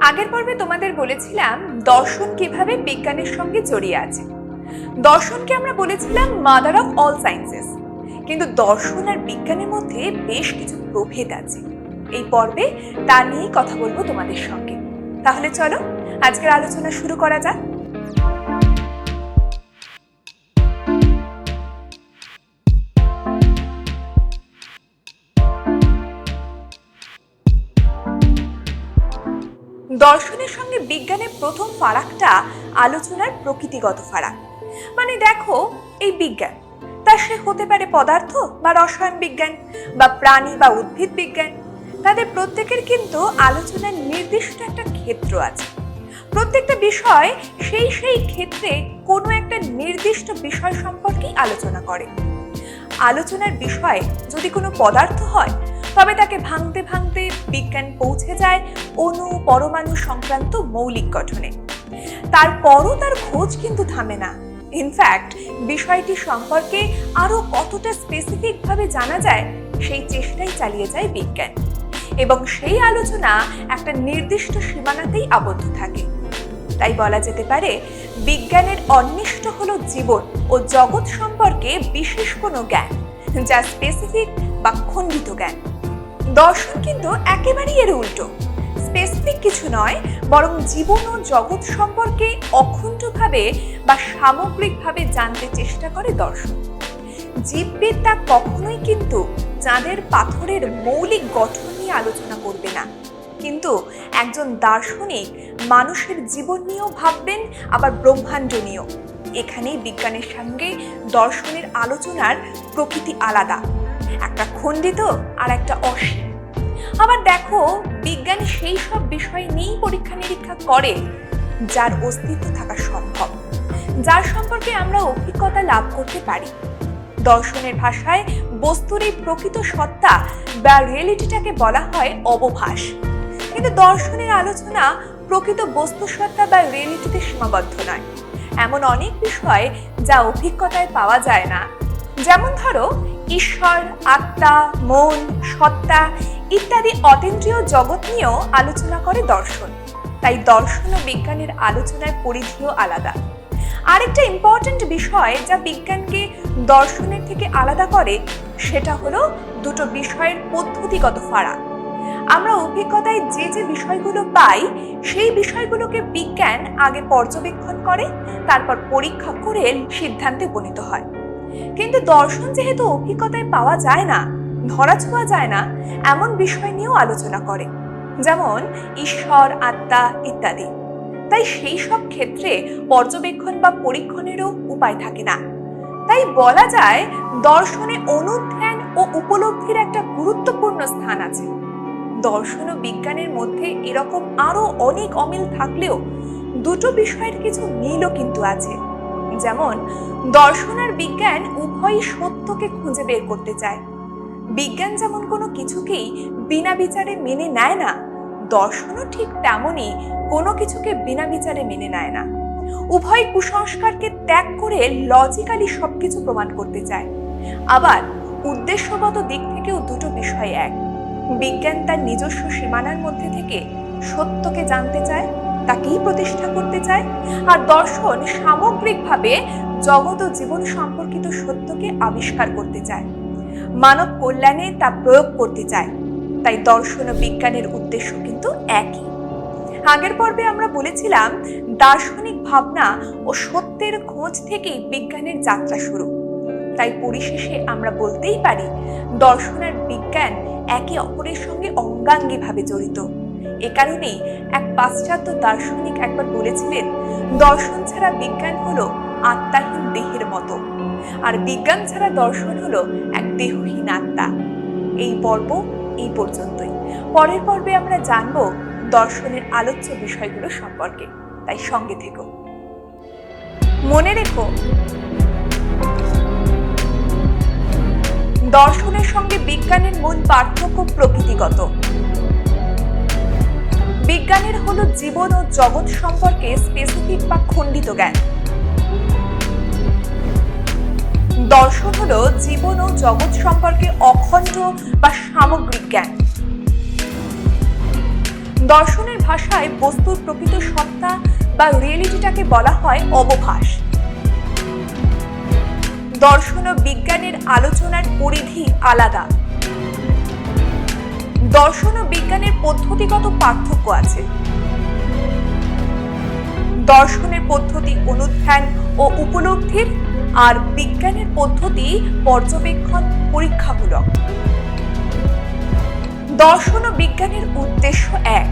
আগের পর্বে তোমাদের বলেছিলাম দর্শন কীভাবে বিজ্ঞানের সঙ্গে জড়িয়ে আছে। দর্শনকে আমরা বলেছিলাম মাদার অফ অল সায়েন্সেস কিন্তু দর্শন আর বিজ্ঞানের মধ্যে বেশ কিছু প্রভেদ আছে। এই পর্বে তা নিয়েই কথা বলব তোমাদের সঙ্গে। তাহলে চলো, আজকের আলোচনা শুরু করা যাক। দর্শনের সঙ্গে বিজ্ঞানের প্রথম ফারাকটা আলোচনার প্রকৃতিগত ফারাক। মানে দেখো, এই বিজ্ঞান, তা সে হতে পারে পদার্থ বা রসায়ন বিজ্ঞান বা প্রাণী বা উদ্ভিদ বিজ্ঞান। তাদের প্রত্যেকের কিন্তু আলোচনার নির্দিষ্ট একটা ক্ষেত্র আছে। প্রত্যেকটা বিষয় সেই সেই ক্ষেত্রে কোনো একটা নির্দিষ্ট বিষয় সম্পর্কেই আলোচনা করে। আলোচনার বিষয় যদি কোনো পদার্থ হয় তবে তাকে ভাঙতে ভাঙতে বিজ্ঞান পৌঁছে যায় অণু পরমাণু সংক্রান্ত মৌলিক গঠনে। তারপরও তার খোঁজ কিন্তু থামে না। ইনফ্যাক্ট বিষয়টি সম্পর্কে আরও কতটা স্পেসিফিকভাবে জানা যায়, সেই চেষ্টাই চালিয়ে যায় বিজ্ঞান। এবং সেই আলোচনা একটা নির্দিষ্ট সীমানাতেই আবদ্ধ থাকে। তাই বলা যেতে পারে, বিজ্ঞানের অন্বিষ্ট হলো জীবন ও জগৎ সম্পর্কে বিশেষ কোনো জ্ঞান, যা স্পেসিফিক বা খণ্ডিত জ্ঞান। দর্শন কিন্তু একেবারেই এর উল্টো। স্পেসিফিক কিছু নয়, বরং জীবন ও জগৎ সম্পর্কে অখণ্ডভাবে বা সামগ্রিকভাবে জানতে চেষ্টা করে দর্শন। জীববিদ্যা কখনোই কিন্তু চাঁদের পাথরের মৌলিক গঠন নিয়ে আলোচনা করবে না। কিন্তু একজন দার্শনিক মানুষের জীবন নিয়েও ভাববেন, আবার ব্রহ্মাণ্ড নিয়েও। এখানেই বিজ্ঞানের সঙ্গে দর্শনের আলোচনার প্রকৃতি আলাদা। একটা খণ্ডিত আর একটা অসীম। আবার দেখো, বিজ্ঞান সেই সব বিষয় নিয়েই পরীক্ষা নিরীক্ষা করে, যার অস্তিত্ব থাকা সম্ভব, যার সম্পর্কে আমরা অভিজ্ঞতা লাভ করতে পারি। দর্শনের ভাষায় বস্তুর এই প্রকৃত সত্তা বা রিয়েলিটিটাকে বলা হয় অবভাস। কিন্তু দর্শনের আলোচনা প্রকৃত বস্তু সত্তা বা রিয়েলিটিতে সীমাবদ্ধ নয়। এমন অনেক বিষয় যা অভিজ্ঞতায় পাওয়া যায় না। যেমন ধরো ঈশ্বর, আত্মা, মন, সত্তা ইত্যাদি অতীন্দ্রিয় জগৎ নিয়েও আলোচনা করে দর্শন। তাই দর্শন ও বিজ্ঞানের আলোচনার পরিধিও আলাদা। আরেকটা ইম্পর্ট্যান্ট বিষয় যা বিজ্ঞানকে দর্শনের থেকে আলাদা করে, সেটা হলো দুটো বিষয়ের পদ্ধতিগত ফারাক। আমরা অভিজ্ঞতায় যে যে বিষয়গুলো পাই, সেই বিষয়গুলোকে বিজ্ঞান আগে পর্যবেক্ষণ করে, তারপর পরীক্ষা করে সিদ্ধান্তে উপনীত হয়। কিন্তু দর্শন যেহেতু অভিজ্ঞতায় পাওয়া যায় না, ধরা ছোঁয়া যায় না, এমন বিষয় নিয়েও আলোচনা করে। যেমন ঈশ্বর, আত্মা ইত্যাদি। তাই সেই সব ক্ষেত্রে পর্যবেক্ষণ বা পরীক্ষণেরও উপায় থাকে না। তাই বলা যায় দর্শনে অনুধ্যান ও উপলব্ধির একটা গুরুত্বপূর্ণ স্থান আছে। দর্শন ও বিজ্ঞানের মধ্যে এরকম আরও অনেক অমিল থাকলেও দুটো বিষয়ের কিছু মিলও কিন্তু আছে। যেমন, দর্শন আর বিজ্ঞান উভয়ই সত্যকে খুঁজে বের করতে চায়। বিজ্ঞান যেমন কোনো কিছুকেই বিনা বিচারে মেনে নেয় না, দর্শনও ঠিক তেমনই কোনো কিছুকে বিনা বিচারে মেনে নেয় না। উভয় কুসংস্কারকে ত্যাগ করে লজিক্যালি সবকিছু প্রমাণ করতে চায়। আবার, উদ্দেশ্যগত দিক থেকেও দুটো বিষয় এক। বিজ্ঞান তার নিজস্ব সীমানার মধ্যে থেকে সত্যকে জানতে চায় তাকেই প্রতিষ্ঠা করতে চায়। আর দর্শন সামগ্রিকভাবে জগৎ ও জীবন সম্পর্কিত সত্যকে আবিষ্কার করতে চায়। মানব কল্যাণে তা প্রয়োগ করতে চায়। তাই দর্শন ও বিজ্ঞানের উদ্দেশ্য কিন্তু একই। আগের পর্বে আমরা বলেছিলাম, দার্শনিক ভাবনা ও সত্যের খোঁজ থেকেই বিজ্ঞানের যাত্রা শুরু। তাই পরিশেষে আমরা বলতেই পারি, দর্শন আর বিজ্ঞান একে অপরের সঙ্গে অঙ্গাঙ্গিভাবে জড়িত। এ কারণেই এক পাশ্চাত্য দার্শনিক একবার বলেছিলেন, দর্শন ছাড়া বিজ্ঞান হলো আত্মাহীন দেহের মতো। আর বিজ্ঞান ছাড়া দর্শন হলো এক দেহহীন আত্মা। এই পর্ব এই পর্যন্তই। পরের পর্বে আমরা জানব দর্শনের আলোচ্য বিষয়গুলো সম্পর্কে। তাই সঙ্গে থেকো। মনে রেখো, দর্শনের সঙ্গে বিজ্ঞানের মূল পার্থক্য প্রকৃতিগত। বিজ্ঞানের হলো জীবন ও জগৎ সম্পর্কে স্পেসিফিক বা খণ্ডিত জ্ঞান। দর্শন হলো জীবন ও জগৎ সম্পর্কে অখণ্ড বা সামগ্রিক জ্ঞান। দর্শনের ভাষায় বস্তুর প্রকৃত সত্তা বা রিয়েলিটিটাকে বলা হয় অবভাস। দর্শন ও বিজ্ঞানের আলোচনার পরিধি আলাদা। দর্শন ও বিজ্ঞানের পদ্ধতিগত পার্থক্য আছে। দর্শনের পদ্ধতি অনুধ্যান ও উপলব্ধির আর বিজ্ঞানের পদ্ধতি পর্যবেক্ষণ পরীক্ষামূলক। দর্শন ও বিজ্ঞানের উদ্দেশ্য এক।